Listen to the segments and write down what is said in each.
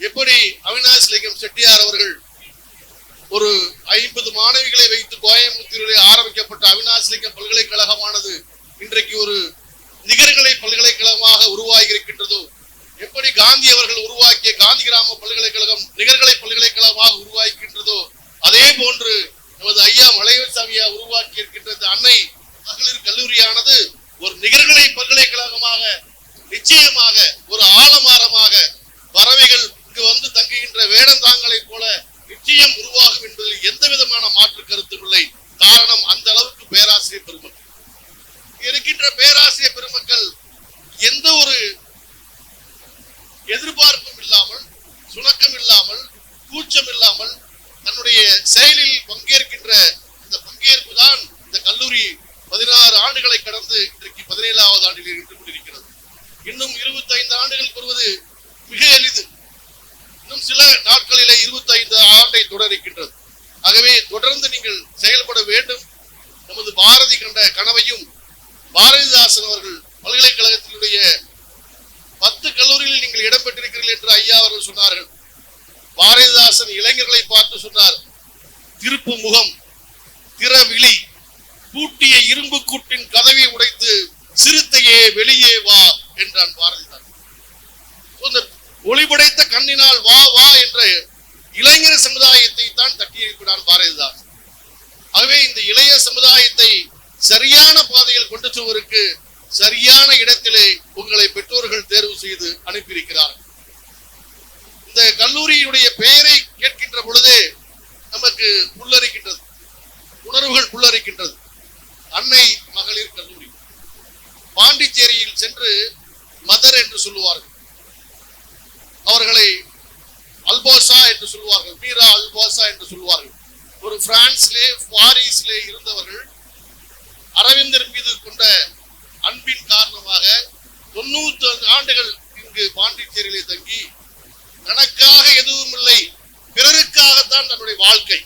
எப்படி அவினாஷ் லிங்கம் செட்டியார் அவர்கள் ஒரு ஐம்பது மாணவிகளை வைத்து கோயம்புத்தூரிலே ஆரம்பிக்கப்பட்ட அவினாஷ் லிங்கம் பல்கலைக்கழகமானது இன்றைக்கு ஒரு நிகர்களை பல்கலைக்கழகமாக உருவாகி இருக்கின்றதோ எப்படி காந்தி அவர்கள் உருவாக்கிய காந்தி கிராம பல்கலைக்கழகம் நிகர்களை பல்கலைக்கழகமாக உருவாக்கின்றதோ அதே போன்று நமது ஐயா மலையசாமியா உருவாக்கி இருக்கின்றது அன்னை மகளிர் கல்லூரியானது ஒரு நிகர்களை பல்கலைக்கழகமாக நிச்சயமாக ஒரு ஆலமாரமாக பறவைகள் இங்கு வந்து தங்குகின்ற வேடந்தாங்களைப் போல நிச்சயம் உருவாகும் என்பதில் எந்த விதமான மாற்று கருத்தும் இல்லை. காரணம் அந்த அளவுக்கு பேராசிரியர் பெருமக்கள். இருக்கின்ற பேராசிரியர் பெருமக்கள் எந்த ஒரு எதிர்பார்ப்பும் இல்லாமல் சுணக்கம் இல்லாமல் கூச்சம் இல்லாமல் தன்னுடைய செயலில் பங்கேற்கின்ற இந்த பங்கேற்பு தான் இந்த கல்லூரி பதினாறு ஆண்டுகளை கடந்து இன்றைக்கு பதினேழாவது ஆண்டில் இருந்து கொண்டிருக்கிறது. இன்னும் இருபத்தி ஐந்து ஆண்டுகள் பெறுவது மிக எளிது. இன்னும் சில நாட்களிலே இருபத்தி ஐந்து ஆண்டை தொடர்கின்றது. ஆகவே தொடர்ந்து நீங்கள் செயல்பட வேண்டும். நமது பாரதி கண்ட கனவையும் பாரதிதாசன் அவர்கள் பல்கலைக்கழகத்தினுடைய பத்து கல்லூரிகளில் நீங்கள் இடம்பெற்றிருக்கிறீர்கள் என்று ஐயா அவர்கள் சொன்னார்கள். பாரதிதாசன் இளைஞர்களை பார்த்து சொன்னார் திருப்பு முகம் திறவிழி பூட்டிய இரும்பு கூட்டின் கதவை உடைத்து சிறுத்தையே வெளியே வா என்றான் பாரதி. ஒளிபடைத்த கண்ணினால் வா வா என்ற இளைஞர் சமுதாயத்தை தான் தட்டியிருக்கிறான் எழுப்பினான் பாரதிதாசன் ஆகவே இந்த இளைய சமுதாயத்தை சரியான பாதையில் கொண்டு செல்வதற்கு சரியான இடத்திலே உங்களை பெற்றோர்கள் தேர்வு செய்து அனுப்பியிருக்கிறார்கள் இந்த கல்லூரியினுடைய பெயரை கேட்கின்ற பொழுதே நமக்கு புல்லரிக்கின்றது. உணர்வுகள் புல்லரிக்கின்றது. அன்னை மகளிர் கல்லூரி. பாண்டிச்சேரியில் சென்று மதர் என்று சொல்லுவார்கள். அவர்களை அல்போசா என்று சொல்வார்கள் மீரா அல்போசா என்று சொல்வார்கள். ஒரு பிரான்ஸ்லே பாரிஸ்லே இருந்தவர்கள் அரவிந்தர் மீது கொண்ட அன்பின் காரணமாக தொண்ணூத்தி ஆண்டுகள் இங்கு பாண்டிச்சேரியிலே தங்கி தனக்காக எதுவும் இல்லை பிறருக்காகத்தான் தன்னுடைய வாழ்க்கை.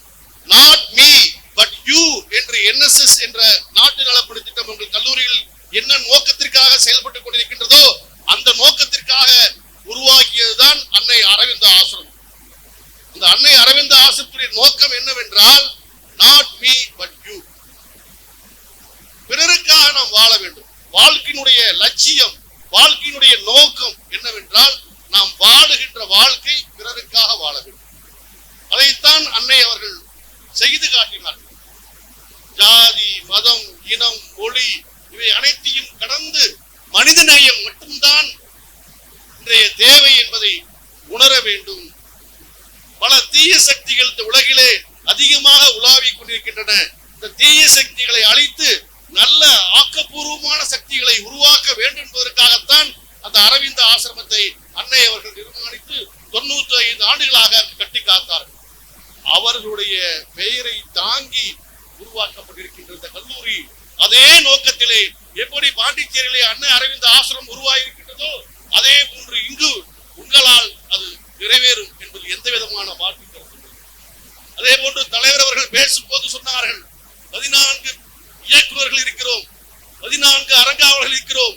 நாட் மீ பட் யூ என்று என்எஸ்எஸ் என்ற நாட்டு நலப்பணி திட்டம் உங்கள் கல்லூரியில் என்ன நோக்கத்திற்காக செயல்பட்டுக் கொண்டிருக்கின்றதோ அந்த நோக்கத்திற்காக உருவாக்கியதுதான் அன்னை அரவிந்த ஆசிரமம். அந்த அன்னை அரவிந்த ஆசிரத்துடைய நோக்கம் என்னவென்றால் நாட் மீ பட் யூ பிறருக்காக நாம் வாழ வேண்டும். வாழ்க்கையினுடைய லட்சியம் வாழ்க்கையினுடைய நோக்கம் என்னவென்றால் நாம் வாழுகின்ற வாழ்க்கை பிறருக்காக வாழ வேண்டும். அதைத்தான் அன்னை அவர்கள் செய்து காட்டினார்கள். ஜாதி மதம் இனம் மொழி இவை அனைத்தையும் கடந்து மனிதநேயம் மட்டும்தான் இன்றைய தேவை என்பதை உணர வேண்டும். பல தீய சக்திகள் இந்த உலகிலே அதிகமாக உலாவிக் கொண்டிருக்கின்றன. இந்த தீய சக்திகளை அழித்து நல்ல ஆக்கப்பூர்வமான சக்திகளை உருவாக்க வேண்டும் என்பதற்காகத்தான் அந்த அரவிந்த ஆசிரமத்தை அன்னை அவர்கள் நிர்மாணித்து தொண்ணூத்தி ஐந்து ஆண்டுகளாக கட்டி காத்தார்கள். அவர்களுடைய பெயரை தாங்கி உருவாக்கப்பட்டிருக்கின்ற இந்த கல்லூரி அதே நோக்கத்திலே எப்படி பாண்டிச்சேரியிலே அன்னை அரவிந்த ஆசிரமம் உருவாகி இருக்கின்றதோ அதே போன்று இங்கு உங்களால் அது நிறைவேறும் என்பது எந்த விதமான மாற்று கருத்து அதே போன்று தலைவர் அவர்கள் பேசும் போது சொன்னார்கள் பதினான்கு இயக்குநர்கள் இருக்கிறோம் பதினான்கு அரங்காவலர்கள் இருக்கிறோம்.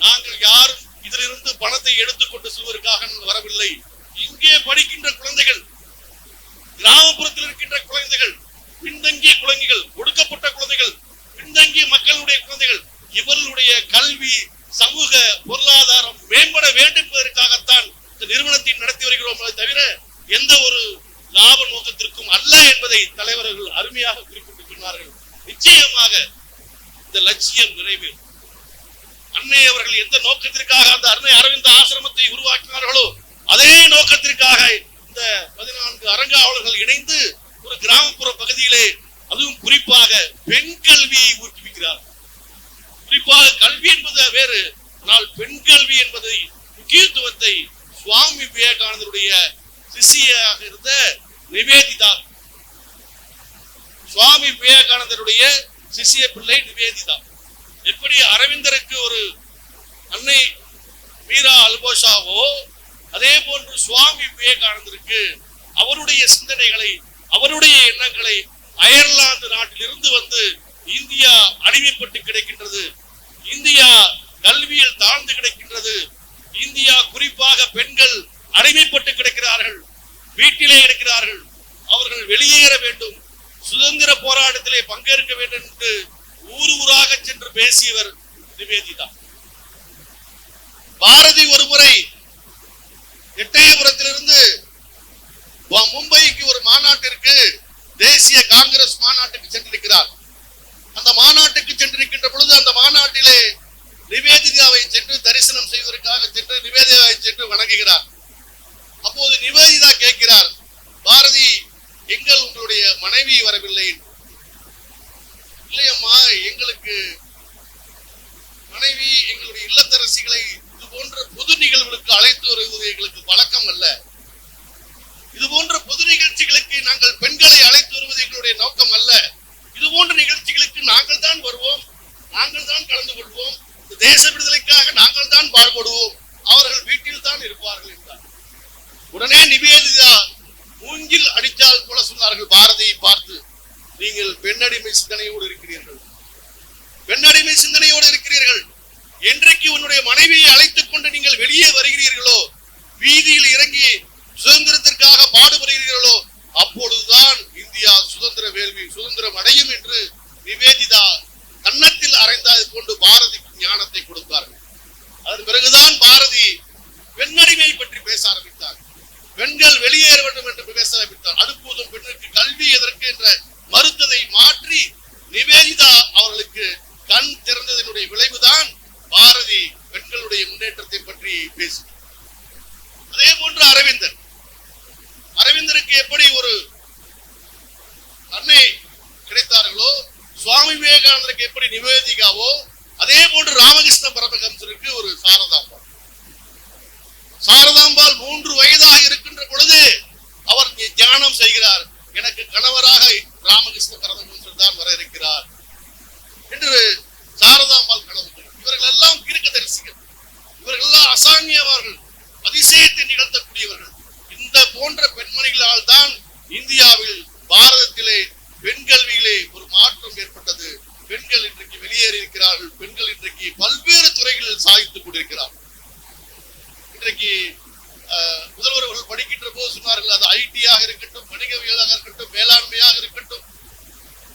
நாங்கள் யாரும் இதிலிருந்து பணத்தை எடுத்துக்கொண்டு செல்வதற்காக வரவில்லை. இங்கே படிக்கின்ற குழந்தைகள் கிராமப்புறத்தில் இருக்கின்ற குழந்தைகள் பின்தங்கிய குழந்தைகள் ஒடுக்கப்பட்ட குழந்தைகள் பின்தங்கிய மக்களுடைய குழந்தைகள் இவர்களுடைய கல்வி சமூக பொருளாதாரம் மேம்பட வேண்டும் என்பதற்காகத்தான் இந்த நிறுவனத்தை நடத்தி வருகிறோம். தவிர எந்த ஒரு லாப நோக்கத்திற்கும் அல்ல என்பதை தலைவர்கள் அருமையாக குறிப்பிட்டு சொன்னார்கள் நிச்சயமாக இந்த லட்சியம் நிறைவேறும். அன்னை அவர்கள் எந்த நோக்கத்திற்காக அந்த அன்னை அரவிந்த ஆசிரமத்தை உருவாக்கினார்களோ அதே நோக்கத்திற்காக இந்த பதினான்கு அரங்காவலர்கள் இணைந்து ஒரு கிராமப்புற பகுதியிலே அதுவும் குறிப்பாக பெண் கல்வியை ஊக்குவிக்கிறார் குறிப்பாக கல்வி என்பது வேறு. ஆனால் பெண் கல்வி என்பதை முக்கியத்துவத்தை சுவாமி விவேகானந்தருடைய சிஷியாக இருந்த நிவேதிதா. சுவாமி விவேகானந்தருடைய சிஷிய பிள்ளை நிவேதிதா. எப்படி அரவிந்தருக்கு ஒரு அன்னை மீரா அல்போஷாவோ அதே போன்று சுவாமி விவேகானந்தருக்கு அவருடைய சிந்தனைகளை அவருடைய எண்ணங்களை அயர்லாந்து நாட்டிலிருந்து வந்து இந்தியா அடிமைப்பட்டு கிடைக்கின்றது. இந்தியா கல்வியில் தாழ்ந்து கிடைக்கின்றது. இந்தியா குறிப்பாக பெண்கள் அடிமைப்பட்டு கிடைக்கிறார்கள். வீட்டிலே இருக்கிறார்கள். அவர்கள் வெளியேற வேண்டும். சுதந்திர போராட்டத்திலே பங்கேற்க வேண்டும் என்று ஊர் ஊராக சென்று பேசியவர் நிவேதிதா பாரதி ஒரு முறை எட்டயபுரத்திலிருந்து மும்பைக்கு ஒரு மாநாட்டிற்கு தேசிய காங்கிரஸ் மாநாட்டுக்கு சென்றிருக்கிறார். நிவேதிதாவை உடனே நிவேதிதா மூங்கில் அடித்தால் போல சொன்னார்கள். பாரதியை பார்த்து நீங்கள் பெண்ணடிமை சிந்தனையோடு இருக்கிறீர்கள். பெண்ணடிமை சிந்தனையோடு இருக்கிறீர்கள். என்றைக்கு உன்னுடைய மனைவியை அழைத்துக் கொண்டு நீங்கள் வெளியே வருகிறீர்களோ வீதியில் இறங்கி சுதந்திரத்திற்காக பாடுபடுகிறீர்களோ அப்பொழுதுதான் இந்தியா சுதந்திர வேள்வி சுதந்திரம் அடையும் என்று நிவேதிதா கன்னத்தில் அரைந்தது கொண்டு பாரதிக்கு ஞானத்தை கொடுத்தார்கள் அதன் பிறகுதான் பாரதி பெண்ணடிமை பற்றி பேச ஆரம்பித்தார். பெண்கள் வெளியேற வேண்டும் என்று பேச ஆரம்பித்தார் போதும். பெண்ணுக்கு கல்வி எதற்கு என்ற மறுத்ததை மாற்றி நிவேதிதா அவர்களுக்கு கண் திறந்ததனுடைய விளைவுதான் பாரதி பெண்களுடைய முன்னேற்றத்தை பற்றி பேசி அதே போன்று அரவிந்தர். அரவிந்தருக்கு எப்படி ஒரு அன்னை கிடைத்தார்களோ சுவாமி விவேகானந்தருக்கு எப்படி நிவேதிகாவோ அதே போன்று ராமகிருஷ்ண பரமஹம்சருக்கு ஒரு சாரதாம்பாள். சாரதாம்பாள் மூன்று வயதாக இருக்கின்ற ராமகிருஷ்ண பரமஹம்சர் தான் வர இருக்கிறார் என்று சாரதாம்பாள் கனவு கண்டார். இவர்கள் எல்லாம் தீர்க்கதரிசிகள் இவர்கள் எல்லாம் அசாங்கியவர்கள் அதிசயத்தை நிகழ்த்தக்கூடியவர்கள் இந்த போன்ற பெண்மணிகளால் தான் இந்தியாவில் பாரதத்திலே பெண் கல்வியிலே ஒரு மாற்றம் ஏற்பட்டது பெண்கள் இன்றைக்கு வெளியேறி இருக்கிறார்கள் பெண்கள் இன்றைக்கு பல்வேறு துறைகளில் சாதித்துக் கொண்டிருக்கிறார்கள் இன்றைக்கு அஹ், முதல்வர் அவர்கள் படிக்கின்ற போது சொன்னார்கள் அது ஐடியாக இருக்கட்டும் வணிகவியலாக இருக்கட்டும் மேலாண்மையாக இருக்கட்டும்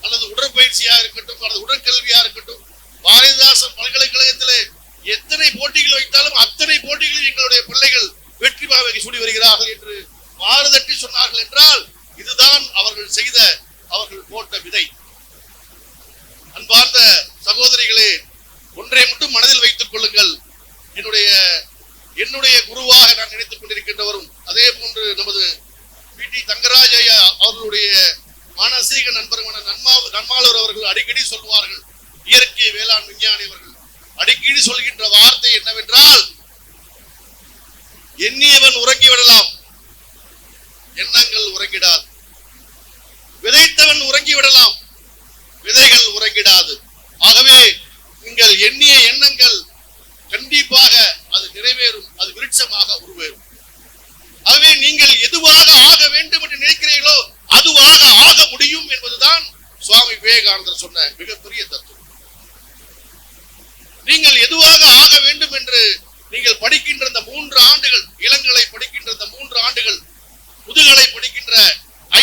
அல்லது உடற்பயிற்சியாக இருக்கட்டும் அல்லது உடற்கல்வியா இருக்கட்டும் பாரதிதாசன் பல்கலைக்கழகத்திலே எத்தனை போட்டிகள் வைத்தாலும் அத்தனை போட்டிகளில் எங்களுடைய பிள்ளைகள் வெற்றி பாவை சூடி வருகிறார்கள் என்று மாறுதட்டி சொன்னார்கள் என்றால் இதுதான் அவர்கள் செய்த அவர்கள் போட்ட விதை அன்பார்ந்த சகோதரிகளே ஒன்றை மட்டும் மனதில் வைத்துக் கொள்ளுங்கள் என்னுடைய என்னுடைய குருவாக நினைத்துக் கொண்டிருக்கின்றவரும் அதே போன்று நமது பி. டி. தங்கராஜ் ஐயா அவர்களுடைய மானசீக நண்பருமான நன்மா நன்மாளர் அவர்கள் அடிக்கடி சொல்வார்கள் இயற்கை வேளாண் விஞ்ஞானி அவர்கள் அடிக்கடி சொல்கின்ற வார்த்தை என்னவென்றால் எண்ணியவன் உறங்கி விடலாம் எண்ணங்கள் உறங்கிடாது விதைத்தவன் உறங்கி விடலாம் விதைகள் உறங்கிடாது ஆகவே நீங்கள் எண்ணிய எண்ணங்கள் கண்டிப்பாக அது நிறைவேறும் அது விருட்சமாக உருவேறும் ஆகவே நீங்கள் எதுவாக ஆக வேண்டும் என்று நினைக்கிறீர்களோ அதுவாக ஆக முடியும் என்பதுதான் சுவாமி விவேகானந்தர் சொன்ன மிகப்பெரிய தத்துவம். நீங்கள் எதுவாக ஆக வேண்டும் என்று நீங்கள் படிக்கின்ற இந்த மூன்று ஆண்டுகள் இளங்கலை படிக்கின்ற இந்த மூன்று ஆண்டுகள் முதுகலை படிக்கின்ற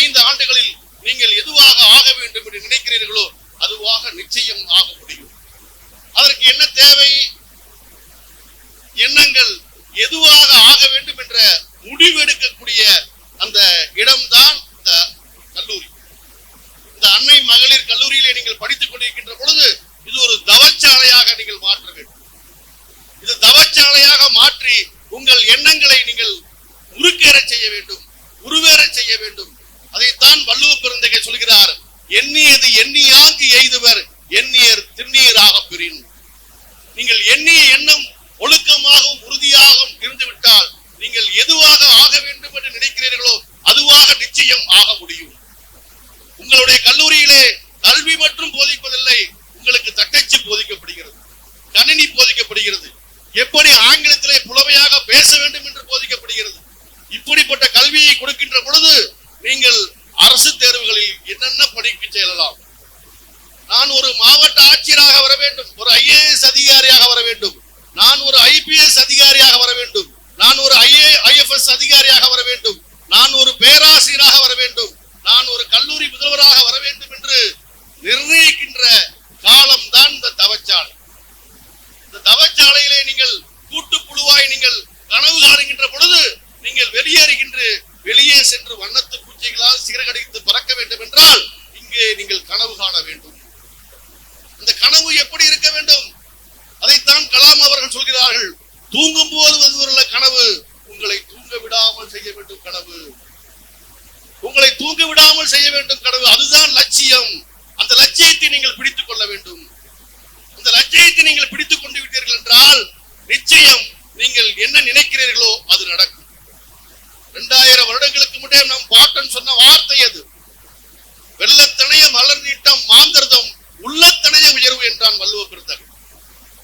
ஐந்து ஆண்டுகளில் நீங்கள் எதுவாக ஆக வேண்டும் என்று நினைக்கிறீர்களோ அதுவாக நிச்சயம் ஆக முடியும். அதற்கு என்ன தேவை? எண்ணங்கள் எதுவாக ஆக வேண்டும் என்ற முடிவெடுக்கக்கூடிய அந்த இடம்தான் இந்த கல்லூரி இந்த அன்னை மகளிர் கல்லூரியிலே நீங்கள் படித்துக் கொண்டிருக்கின்ற பொழுது இது ஒரு தவச்சாலையாக நீங்கள் மாற்ற வேண்டும். இது தவச்சாலையாக மாற்றி உங்கள் எண்ணங்களை நீங்கள் உருக்கேற செய்ய வேண்டும் உருவேற செய்ய வேண்டும். அதைத்தான் வள்ளுவ பெருந்தகை சொல்கிறார். எண்ணியது எண்ணியா எய்துவர் எண்ணியர் திண்ணீராக பெறின் நீங்கள் எண்ணிய எண்ணம் ஒழுக்கமாகவும் உறுதியாகவும் இருந்துவிட்டால் நீங்கள் எதுவாக ஆக வேண்டும் என்று நினைக்கிறீர்களோ அதுவாக நிச்சயம் ஆக முடியும் உங்களுடைய கல்லூரியிலே கல்வி மற்றும் போதிப்பதில்லை உங்களுக்கு தட்டச்சு போதிக்கப்படுகிறது கணினி போதிக்கப்படுகிறது எப்படி ஆங்கிலத்திலே புலமையாக பேச வேண்டும் என்று போதிக்கப்படுகிறது இப்படிப்பட்ட கல்வியை கொடுக்கின்ற பொழுது நீங்கள் அரசு தேர்வுகளில் என்னென்ன படிக்க செல்லலாம் நான் ஒரு மாவட்ட ஆட்சியராக வர வேண்டும் ஒரு ஐஏஎஸ் அதிகாரியாக வர வேண்டும் நான் ஒரு ஐபிஎஸ் அதிகாரியாக வர வேண்டும் நான் ஒரு ஐஏ ஐஎஃப்எஸ் அதிகாரி தூங்க விடாமல் செய்ய வேண்டும் கடவுள் அதுதான் லட்சியம் அந்த லட்சியத்தை நீங்கள் பிடித்துக் கொள்ள வேண்டும் அந்த லட்சியத்தை நீங்கள் பிடித்துக் கொண்டு விட்டீர்கள் என்றால் நிச்சயம் நீங்கள் என்ன நினைக்கிறீர்களோ அது நடக்கும். இரண்டாயிரம் வருடங்களுக்கு முன்னே நம் பாட்டன் சொன்ன வார்த்தை அது. வெள்ளத்தனைய மலர் நீட்டம் மாந்திரதம் உள்ளத்தனைய உயர்வு என்றான் வள்ளுவ பெருந்தகை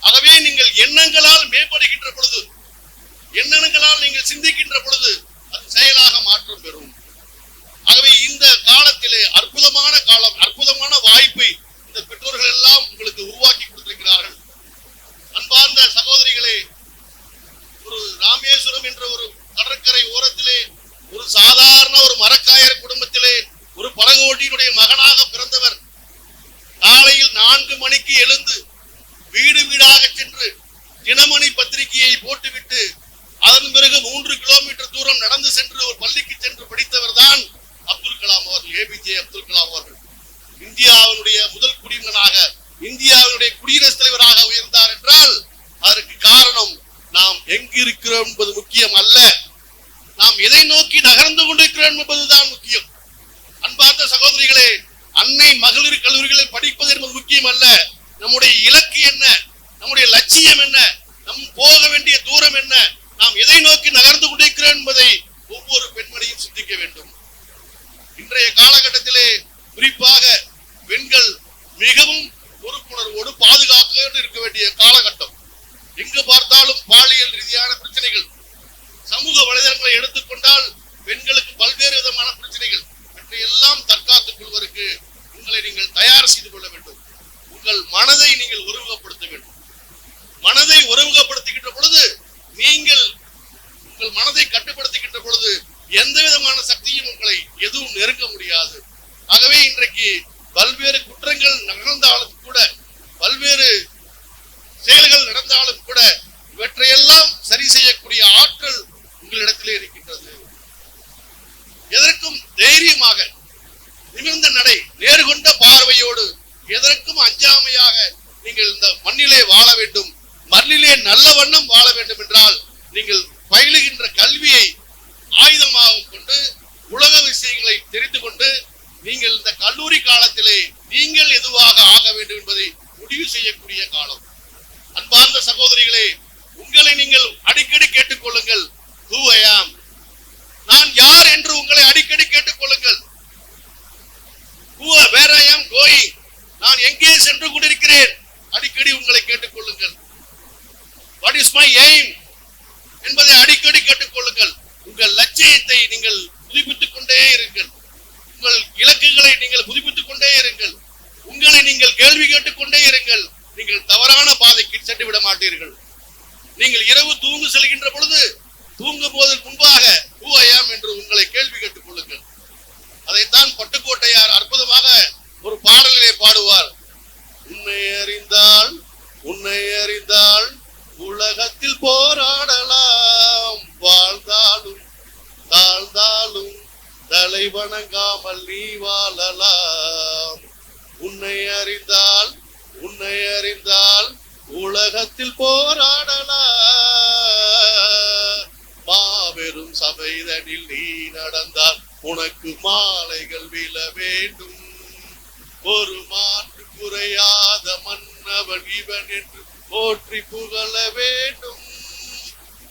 ஆகவே நீங்கள் எண்ணங்களால் மேம்படுகின்ற பொழுது எண்ணங்களால் நீங்கள் சிந்திக்கின்ற பொழுது அது செயலாக மாற்றம் பெறும். ஆகவே இந்த காலத்திலே அற்புதமான காலம் அற்புதமான வாய்ப்பை இந்த பெற்றோர்கள் எல்லாம் உங்களுக்கு உருவாக்கி கொடுத்திருக்கிறார்கள் அன்பார்ந்த சகோதரிகளே ஒரு ராமேஸ்வரம் என்ற ஒரு கடற்கரை ஓரத்திலே ஒரு சாதாரண ஒரு மரக்காயர் குடும்பத்திலே ஒரு படகோட்டியினுடைய மகனாக பிறந்தவர் காலையில் நான்கு மணிக்கு எழுந்து வீடு வீடாக சென்று தினமணி பத்திரிகையை போட்டுவிட்டு அதன் பிறகு மூன்று கிலோமீட்டர் தூரம் நடந்து சென்று ஒரு பள்ளிக்கு சென்று படித்தவர் தான் அப்துல் கலாம் அவர்கள் ஏபிஜே அப்துல் கலாம் அவர்கள். இந்தியாவினுடைய முதல் குடிமகனாக இந்தியாவினுடைய குடியரசுத் தலைவராக உயர்ந்தார் என்றால் அதற்கு காரணம் நாம் எங்கு இருக்கிறோம் என்பது முக்கியம் அல்ல. நாம் எதை நோக்கி நகர்ந்து கொண்டிருக்கிறோம் என்பதுதான் முக்கியம். அன்பார்ந்த சகோதரிகளே அன்னை மகளிர் கல்லூரிகளில் படிப்பது என்பது முக்கியம் அல்ல. நம்முடைய இலக்கு என்ன? நம்முடைய லட்சியம் என்ன? நம் போக வேண்டிய தூரம் என்ன? நாம் எதை நோக்கி நகர்ந்து கொண்டிருக்கிறோம் என்பதை ஒவ்வொரு பெண்மணியும் சிந்திக்க வேண்டும் இன்றைய காலகட்டத்திலே குறிப்பாக பெண்கள் மிகவும் பொறுப்புணர்வோடு பாதுகாப்போடு இருக்க வேண்டிய காலகட்டம் எங்கு பார்த்தாலும் பாலியல் ரீதியான பிரச்சனைகள் சமூக வலைதளங்களை எடுத்துக்கொண்டால் பெண்களுக்கு பல்வேறு விதமான பிரச்சனைகள் இவற்றையெல்லாம் தற்காத்துக் கொள்வதற்கு உங்களை நீங்கள் தயார் செய்து கொள்ள வேண்டும் உங்கள் மனதை நீங்கள் ஒருமுகப்படுத்த வேண்டும் மனதை ஒருமுகப்படுத்துகின்ற பொழுது நீங்கள் உங்கள் மனதை கட்டுப்படுத்துகின்ற பொழுது எந்த விதமான சக்தியும் உங்களை எதுவும் நெருங்க முடியாது ஆகவே இன்றைக்கு பல்வேறு குற்றங்கள் நடந்தாலும் கூட பல்வேறு இருந்தாலும் கூட இவற்றையெல்லாம் சரி செய்யக்கூடிய ஆற்றல் உங்களிடத்திலே இருக்கின்றது. எதற்கும் தைரியமாக நிமிர்ந்த நடை நேர்கொண்ட பார்வையோடு எதற்கும் அஞ்சாமையாக நீங்கள் இந்த மண்ணிலே வாழ வேண்டும். மண்ணிலே நல்ல வண்ணம் வாழ வேண்டும் என்றால் நீங்கள் பயிலுகின்ற கல்வியை ஆயுதமாக கொண்டு உலக விஷயங்களை தெரிந்து கொண்டு நீங்கள் இந்த கல்லூரி காலத்திலே நீங்கள் எதுவாக ஆக வேண்டும் என்பதை முடிவு செய்யக்கூடிய காலம் அன்பார்ந்த சகோதரிகளே உங்களை நீங்கள் அடிக்கடி கேட்டுக்கொள்ளுங்கள் who I am நான் யார் என்று உங்களை அடிக்கடி கேட்டுக்கொள்ளுங்கள் who where I am going நான் எங்கே சென்று அடிக்கடி உங்களை கேட்டுக்கொள்ளுங்கள். வாட் இஸ் மை எய்ம் என்பதை அடிக்கடி கேட்டுக்கொள்ளுங்கள். உங்கள் லட்சியத்தை நீங்கள் புதுப்பித்துக் கொண்டே இருங்கள். உங்கள் இலக்குகளை நீங்கள் புதுப்பித்துக் கொண்டே இருங்கள். உங்களை நீங்கள் கேள்வி கேட்டுக்கொண்டே இருங்கள். நீங்கள் தவறான பாதைக்கு சென்று விட மாட்டீர்கள். நீங்கள் இரவு தூங்கு செல்கின்ற பொழுது தூங்கும் போது முன்பாக who I am என்று உங்களை கேள்வி கேட்டுக் கொள்ளுங்கள் அதைத்தான் பட்டுக்கோட்டையார் அற்புதமாக ஒரு பாடலிலே பாடுவார் உன்னை அறிந்தால் உன்னை அறிந்தால் உலகத்தில் போராடலாம் வாழ்ந்தாலும் தாழ்ந்தாலும் தலை வணங்காமல் நீ வாழலாம். உன்னை அறிந்தால் உன்னை அறிந்தால் உலகத்தில் போராடலாம். மாபெரும் சபைதனில் நீ நடந்தால் உனக்கு மாலைகள் விழ வேண்டும். ஒரு மாற்று குறையாத மன்னவன் இவன் என்று போற்றி புகழ வேண்டும்.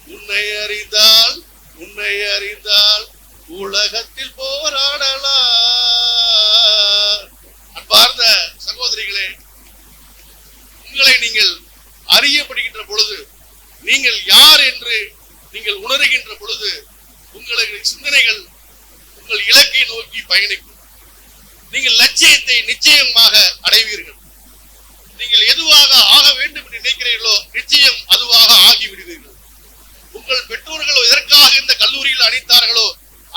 உன்னை அறிந்தால் உன்னை அறிந்தால் உலகத்தில் போராடலாம் அன்பார்ந்த சகோதரிகளே உங்களை நீங்கள் அறியப்படுகின்ற பொழுது நீங்கள் யார் என்று நீங்கள் உணர்கின்ற பொழுது உங்களது சிந்தனைகள் உங்கள் இலக்கை நோக்கி பயணிக்கும். நீங்கள் லட்சியத்தை நிச்சயமாக அடைவீர்கள். நீங்கள் எதுவாக ஆக வேண்டும் என்று நினைக்கிறீர்களோ நிச்சயம் அதுவாக ஆகிவிடுவீர்கள். உங்கள் பெற்றோர்கள் எதற்காக இந்த கல்லூரியில் அழைத்தார்களோ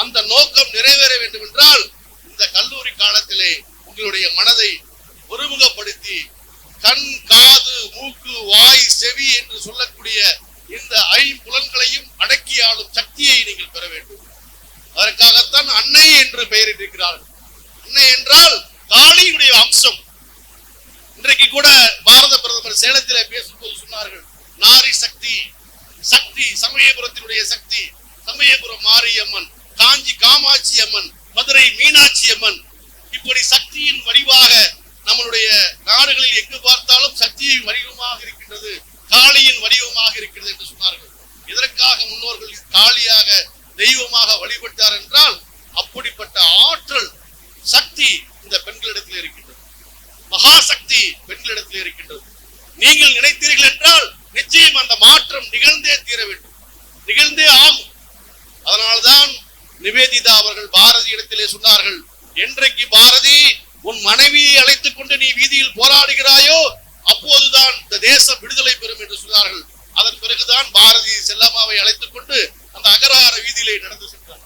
அந்த நோக்கம் நிறைவேற வேண்டும் என்றால் இந்த கல்லூரி காலத்திலே உங்களுடைய மனதை ஒருமுகப்படுத்தி கண் காது மூக்கு வாய் செவி என்று சொல்லக்கூடிய இந்த ஐம்புலன்களையும் அடக்கி ஆளும் சக்தியை நீங்கள் பெற வேண்டும். அதற்காகத்தான் அன்னை என்று பெயரிட்டிருக்கிறார்கள். அன்னை என்றால் காளியுடைய அம்சம் இன்றைக்கு கூட பாரத பிரதமர் சேலத்திலே பேசும்போது சொன்னார்கள் நாரி சக்தி சக்தி சமயபுரத்தினுடைய சக்தி சமயபுரம் மாரியம்மன். காஞ்சி காமாட்சி அம்மன் மதுரை மீனாட்சி அம்மன். இப்படி சக்தியின் வடிவாக நம்மளுடைய நாடுகளில் எங்கு பார்த்தாலும் சக்தியின் வடிவமாக இருக்கின்றது காளியின் வடிவமாக இருக்கிறது என்று சொன்னார்கள். இதற்காக முன்னோர்கள் காளியாக தெய்வமாக வழிபட்டார் என்றால் அப்படிப்பட்ட ஆற்றல் சக்தி இந்த பெண்களிடத்தில் இருக்கின்றது. மகாசக்தி பெண்களிடத்தில் இருக்கின்றது. நீங்கள் நினைத்தீர்கள் என்றால் நிச்சயம் அந்த மாற்றம் நிகழ்ந்தே தீர வேண்டும். நிகழ்ந்தே நிவேதிதா அவர்கள் பாரதி இடத்திலே சொன்னார்கள் என்றைக்கு பாரதி உன் மனைவியை அழைத்துக் கொண்டு நீ வீதியில் போராடுகிறாயோ அப்போதுதான் இந்த தேசம் விடுதலை பெறும் என்று சொன்னார்கள். அதன் பிறகுதான் பாரதி செல்லம்மாவை அழைத்துக் கொண்டு அந்த அகரார வீதியிலே நடந்து சென்றார்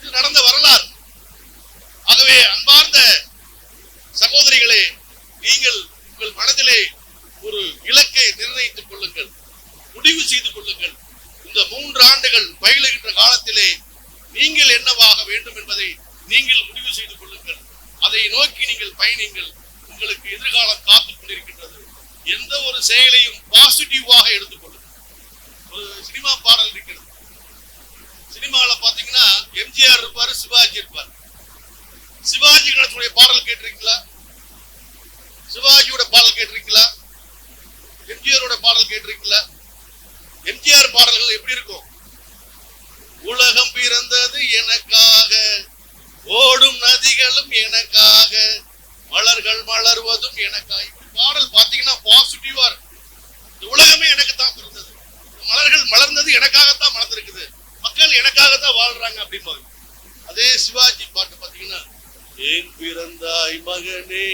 இது நடந்த வரலாறு. ஆகவே அன்பார்ந்த சகோதரிகளே நீங்கள் உங்கள் மனதிலே ஒரு இலக்கை நிர்ணயித்துக் கொள்ளுங்கள் முடிவு செய்து கொள்ளுங்கள். இந்த மூன்று ஆண்டுகள் பயிலுகின்ற காலத்திலே நீங்கள் என்னவாக வேண்டும் என்பதை நீங்கள் முடிவு செய்து கொள்ளுங்கள். அதை நோக்கி நீங்கள் பயணிங்கள். உங்களுக்கு எதிர்காலம் காத்துக் கொண்டிருக்கின்றது. எந்த ஒரு செயலையும் பாசிட்டிவாக எடுத்துக்கொள்ளுங்கள் ஒரு சினிமா பாடல் இருக்கிறது. சினிமாவில் பாத்தீங்கன்னா எம்ஜிஆர் இருப்பாரு சிவாஜி இருப்பார். சிவாஜி கணத்துடைய பாடல் கேட்டிருக்கீங்களா? சிவாஜியோட பாடல் கேட்டிருக்கீங்களா? எம்ஜிஆரோட பாடல் கேட்டிருக்கீங்களா? எம்ஜிஆர் பாடல்கள் எப்படி இருக்கும்? உலகம் பிறந்தது எனக்காக. ஓடும் நதிகளும் எனக்காக. மலர்கள் மலர்வதும் எனக்காக. பாடல் பாத்தீங்கன்னா பாசிட்டிவா இருக்கும். இந்த உலகமே எனக்கு தான் பிறந்தது மலர்கள் மலர்ந்தது எனக்காகத்தான் மலர்ந்திருக்குது. மக்கள் எனக்காகத்தான் வாழ்றாங்க அப்படிம்பாங்க. அதே சிவாஜி பாட்டு பாத்தீங்கன்னா ஏன் பிறந்தாய் மகனே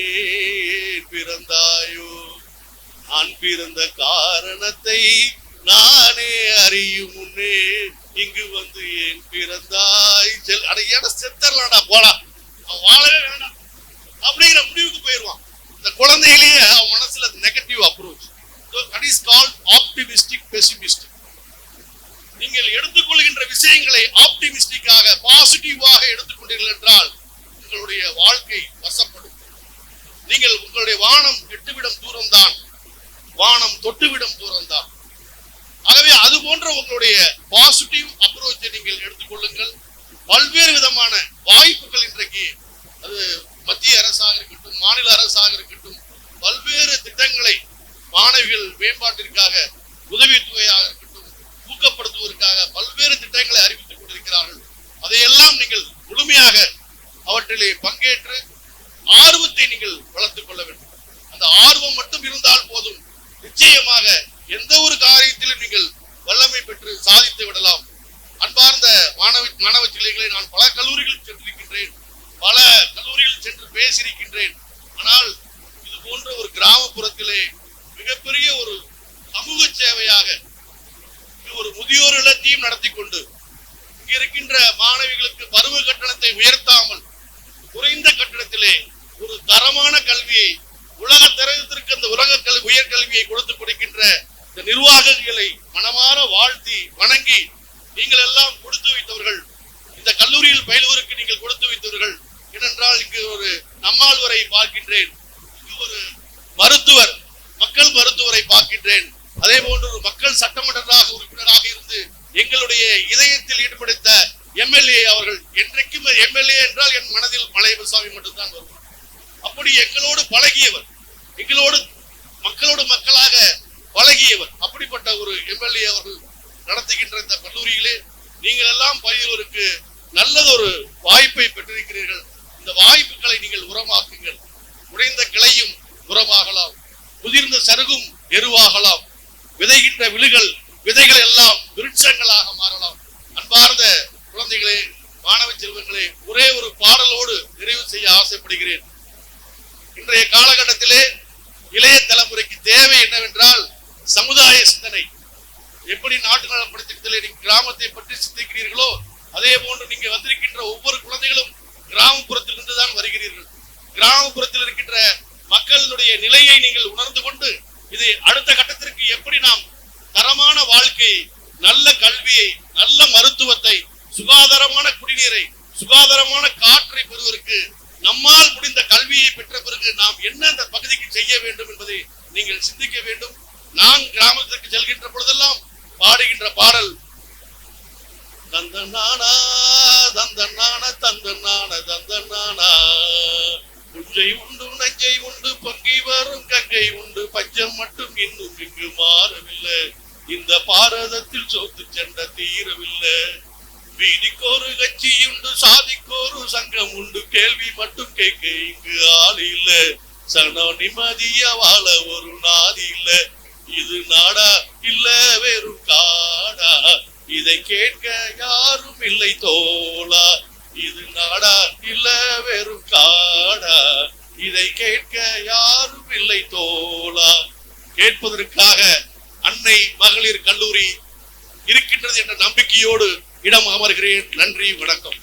பிறந்தாயோ? நான் பிறந்த காரணத்தை நானே அறியும் முன்னே இங்கு வந்து ஏன் பிறந்தாய். செல் அட ஏட செத்தரலாடா போடா. அவன் வாழவே வேண்டாம் அப்படிங்கிற முடிவுக்கு போயிடுவான் இந்த குழந்தையிலேயே அவன் மனசுல negative approach that is call optimistic pessimistic நீங்கள் எடுத்துக்கொள்கின்ற விஷயங்களை ஆப்டிமிஸ்டிக்காக பாசிட்டிவாக எடுத்துக்கொண்டீர்கள் என்றால் உங்களுடைய வாழ்க்கை வசப்படும். நீங்கள் உங்களுடைய வானம் எட்டுவிடம் தூரம் தான் வானம் தொட்டுவிடும் தூரம் தான் ஆகவே அது போன்ற உங்களுடைய பாசிட்டிவ் அப்ரோச்சை நீங்கள் எடுத்துக்கொள்ளுங்கள் பல்வேறு விதமான வாய்ப்புகள் இன்றைக்கு அது மத்திய அரசாக இருக்கட்டும் மாநில அரசாக இருக்கட்டும் பல்வேறு திட்டங்களை மாணவிகள் மேம்பாட்டிற்காக உதவித்தொகையாக இருக்கட்டும் ஊக்கப்படுத்துவதற்காக பல்வேறு திட்டங்களை அறிவித்துக் கொண்டிருக்கிறார்கள் அதையெல்லாம் நீங்கள் முழுமையாக அவற்றிலே பங்கேற்று ஆர்வத்தை நீங்கள் வளர்த்துக் கொள்ள வேண்டும் அந்த ஆர்வம் மட்டும் இருந்தால் போதும் நிச்சயமாக எந்த ஒரு காரியத்திலும் நீங்கள் வல்லமை பெற்று சாதித்து விடலாம் அன்பார்ந்த மாணவ மாணவ சிலைகளை நான் பல கல்லூரிகளில் சென்றிருக்கின்றேன் பல கல்லூரிகளில் சென்று பேசியிருக்கின்றேன் ஆனால் இது போன்ற ஒரு கிராமப்புறத்திலே மிகப்பெரிய ஒரு சமூக சேவையாக இங்கு ஒரு முதியோர் இல்லத்தையும் நடத்தி கொண்டு இங்க இருக்கின்ற மாணவிகளுக்கு பருவ கட்டணத்தை உயர்த்தாமல் குறைந்த கட்டணத்திலே ஒரு தரமான கல்வியை உலக தரத்திற்கு அந்த உலக கல்வி வாழ்க்கையை கொடுத்து கொடுக்கின்ற இந்த நிர்வாகங்களை மனமாற வாழ்த்தி வணங்கி நீங்கள் எல்லாம் கொடுத்து வைத்தவர்கள் இந்த கல்லூரியில் பயிலுவதற்கு நீங்கள் கொடுத்து வைத்தவர்கள் ஏனென்றால் இங்கு ஒரு நம்மாழ்வரை பார்க்கின்றேன். இங்கு ஒரு மருத்துவர் மக்கள் மருத்துவரை பார்க்கின்றேன். அதே போன்று ஒரு மக்கள் சட்டமன்றராக உறுப்பினராக இருந்து எங்களுடைய இதயத்தில் ஈடுபடுத்த எம்எல்ஏ அவர்கள் என்றைக்கும் எம்எல்ஏ என்றால் என் மனதில் மலையபசாமி மட்டும்தான் வருவார் அப்படி எங்களோடு பழகியவர் எங்களோடு மக்களோடு மக்களாக பழகியவர். அப்படிப்பட்ட ஒரு எம்எல்ஏ அவர்கள் நடத்துகின்ற இந்த கல்லூரியிலே நீங்கள் எல்லாம் பயில்வதற்கு நல்லதொரு வாய்ப்பை பெற்றிருக்கிறீர்கள். இந்த வாய்ப்புகளை நீங்கள் உரமாக்குங்கள். உடைந்த கிளையும் உரமாகலாம். முதிர்ந்த சருகும் எருவாகலாம். விதைகின்ற விழுகள் விதைகள் எல்லாம் விருட்சங்களாக மாறலாம். அன்பார்ந்த குழந்தைகளே மாணவ செல்வங்களே ஒரே ஒரு பாடலோடு நிறைவு செய்ய ஆசைப்படுகிறேன். இன்றைய காலகட்டத்திலே இளைய தலைமுறைக்கு தேவை என்னவென்றால் சமுதாய சிந்தனை. எப்படி நாட்டு நலப்படுத்திட்டத்தில் நீங்கள் கிராமத்தை பற்றி சிந்திக்கிறீர்களோ அதே போன்று நீங்க வந்திருக்கின்ற ஒவ்வொரு குழந்தைகளும் கிராமப்புறத்திலிருந்து தான் வருகிறீர்கள். கிராமப்புறத்தில் இருக்கின்ற மக்களுடைய நிலையை நீங்கள் உணர்ந்து கொண்டு இது அடுத்த கட்டத்திற்கு எப்படி நாம் தரமான வாழ்க்கை நல்ல கல்வியை நல்ல மருத்துவத்தை சுகாதாரமான குடிநீரை சுகாதாரமான காற்றை பெறுவதற்கு நம்மால் முடிந்த கல்வியை பெற்ற பிறகு நாம் என்ன அந்த பகுதிக்கு செய்ய வேண்டும் என்பதை நீங்கள் சிந்திக்க வேண்டும். நான் கிராமத்திற்கு செல்கின்ற பொழுதெல்லாம் பாடுகின்ற பாடல் தந்த நானா தந்த நான தந்த நான தந்த நானா புஞ்சை உண்டு நஞ்சை உண்டு பொங்கி வரும் கங்கை உண்டு பஞ்சம் மட்டும் இன்னும் இங்கு மாறவில்லை. இந்த பாரதத்தில் சோத்து சென்ற தீரவில்லை. வீதிக்கோரு கட்சி உண்டு சாதிக்கோரு சங்கம் உண்டு கேள்வி மட்டும் கேட்க இங்கு ஆள் இல்ல. சனம் நிம்மதியா வாழ ஒரு நாதி இல்ல. இது நாடா இல்ல வெறும் காடா. இதை கேட்க யாரும் இல்லை தோழா. இது நாடா இல்ல வெறும் காடா. இதை கேட்க யாரும் இல்லை தோழா. கேட்பதற்காக அன்னை மகளிர் கல்லூரி இருக்கின்றது என்ற நம்பிக்கையோடு இடம் அமர்கிறேன் நன்றி வணக்கம்.